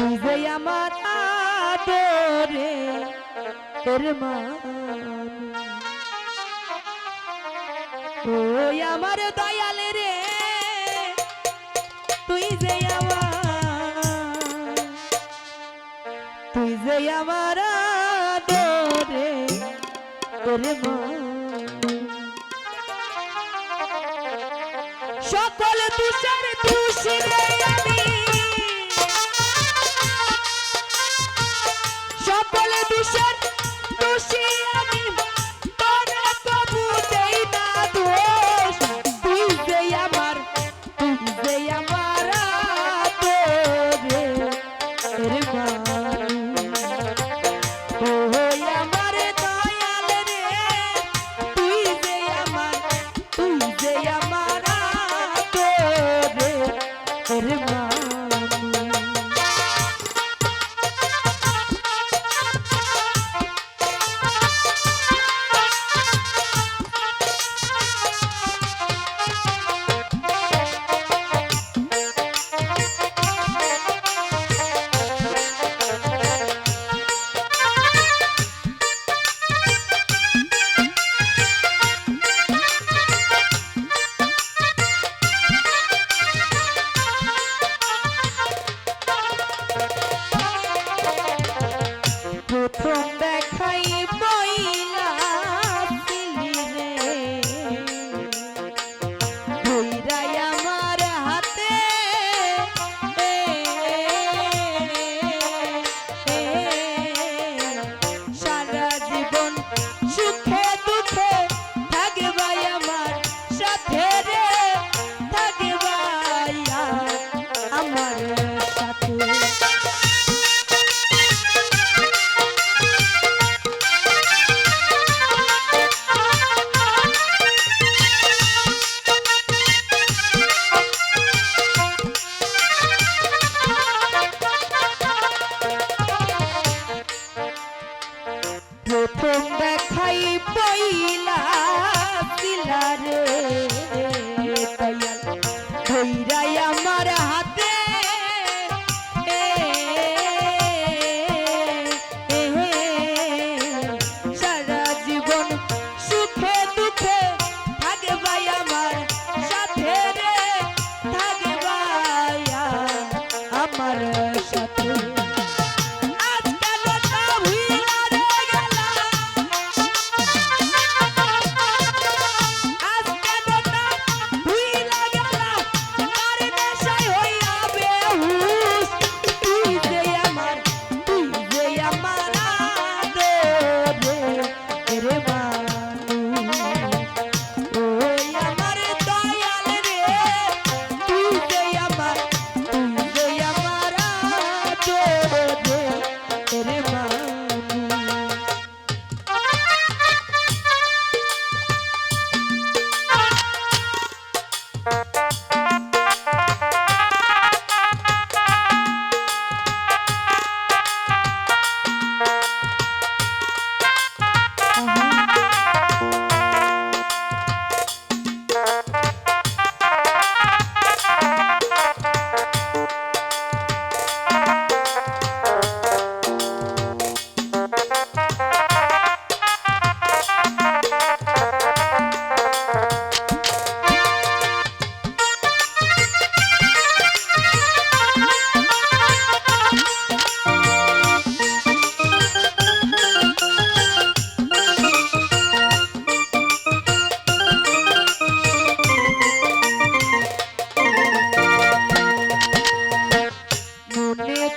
তুই যে আমার আদরে তোর মান। ওই আমার দয়াল রে, তুই যে আমার তুই যে আমার আদরে তোর মান। সকল তুষার তুষিরে আমার প্রথম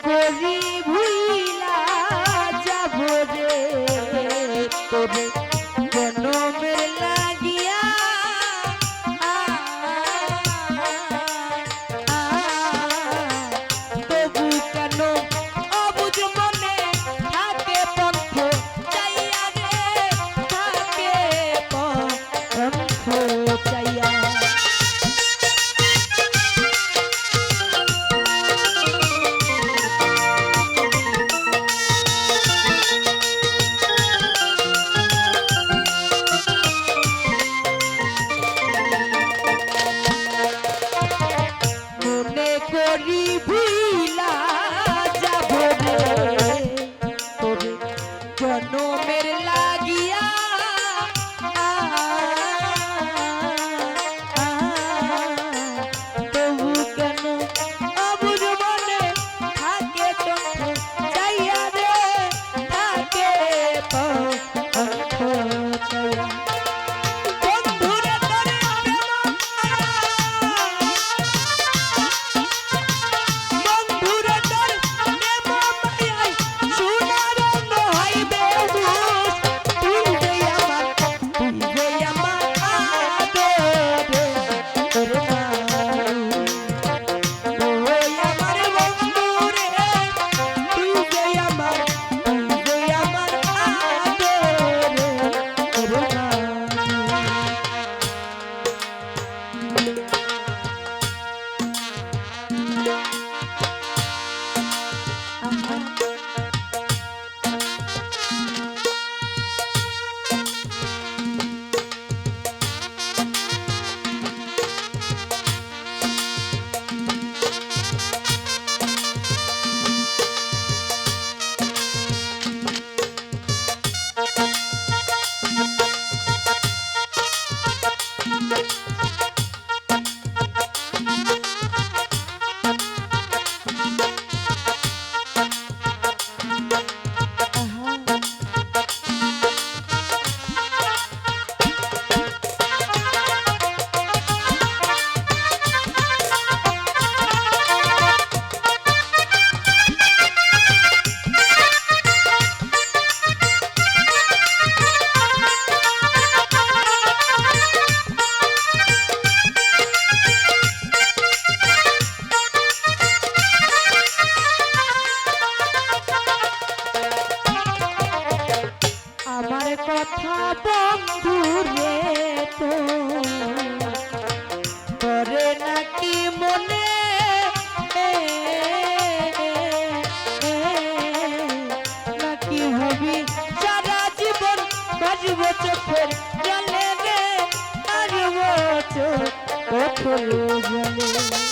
Corrida. কথা বন্ধু রে তো। করে নাকি মনে নাকি হবি সারা জীবন বাজব চোখের জলে রে? আর বছর কঠোর জলে